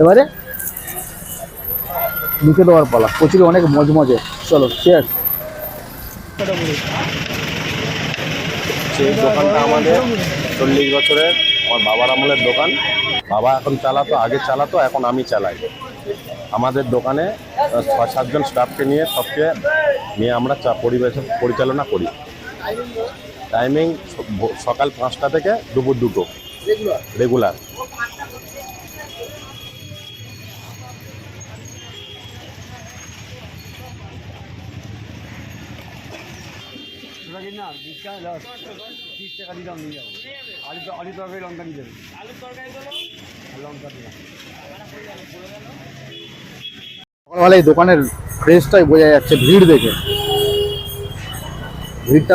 এবারে লিখে দেওয়ার পালা। কচুরি অনেক মজমজে। চলো চেয়ার সেই দোকানটা আমাদের চল্লিশ বছরের, আমার বাবার আমলের দোকান। বাবা এখন চালাতো, আগে চালাতো, এখন আমি চালাই। আমাদের দোকানে ছ সাতজন স্টাফকে নিয়ে সবকে নিয়ে আমরা চা পরিবেশন পরিচালনা করি। টাইমিং সকাল পাঁচটা থেকে দুপুর দুটো। রেগুলার না বিশ টাকা লস তিরিশ টাকা দিলাম নিয়ে যাব। আলু আলু তরকারি লঙ্কা নিয়ে যাবে। লঙ্কা দিলাম সকালবেলা এই দোকানের ফ্রেশটাই বোঝা যাচ্ছে ভিড় দেখে। ভিড়টা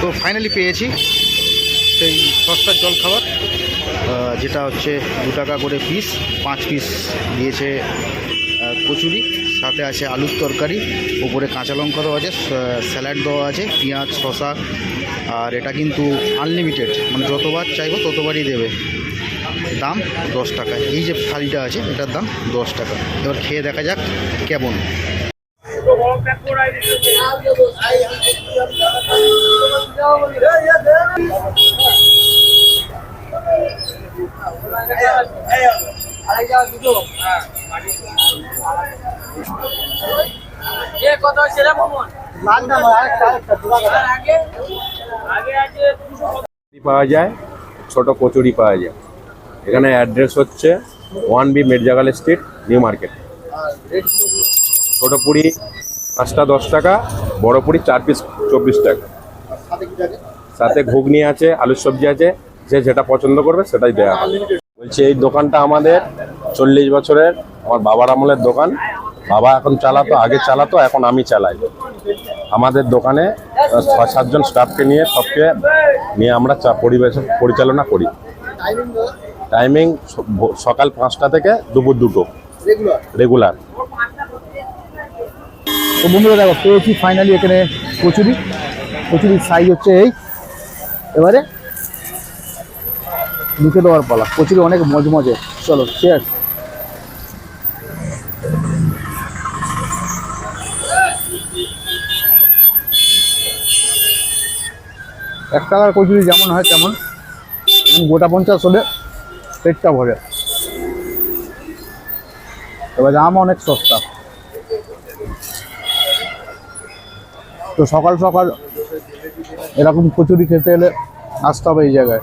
তো ফাইনালি পেয়েছি সেই সস্তার জল খাবার যেটা হচ্ছে দু টাকা করে পিস পাঁচ পিস দিয়েছে কচুরি সাথে আছে আলুর তরকারি উপরে কাঁচা লঙ্কা দেওয়া আছে স্যালাড দেওয়া আছে পেঁয়াজ শসা আর এটা কিন্তু আনলিমিটেড মানে যতবার চাইব ততবারই দেবে দাম দশ টাকা এই যে থালিটা আছে এটার দাম দশ টাকা এবার খেয়ে দেখা যাক কেমন পাওয়া যায়, ছোট কচুরি পাওয়া যায়। এখানে অ্যাড্রেস হচ্ছে ওয়ান বি মেরজাগাল স্ট্রিট নিউ মার্কেট। ছোট পুরি পাঁচটা দশ টাকা, বড় পুরি চার পিস চব্বিশ টাকা। সাথে ঘুগনি আছে, আলুর সবজি আছে যে যেটা পছন্দ করবে সেটাই দেওয়া হবে। বলছি এই দোকানটা আমাদের চল্লিশ বছরের আমার বাবার আমলের দোকান। বাবা এখন চালাতো আগে চালাতো এখন আমি চালাই। আমাদের দোকানে আহ, ছ সাতজন স্টাফকে নিয়ে সবকে নিয়ে আমরা চা পরিবেশন পরিচালনা করি। টাইমিং সকাল পাঁচটা থেকে দুপুর দুটো। রেগুলার তো বন্ধুরা দেখো পেয়েছি ফাইনালি এখানে কচুরি। কচুরির সাইজ হচ্ছে এই। এবারে লিখে দেওয়ার পালা। কচুরি অনেক মজমজে। চলো চেয়ার এক টাকার কচুরি যেমন হয় তেমন। গোটা পঞ্চাশ হলে পেটটা ভরে। এবার দাম অনেক সস্তা। তো সকাল সকাল এরকম কচুরি খেতে এলে আসতে হবে এই জায়গায়।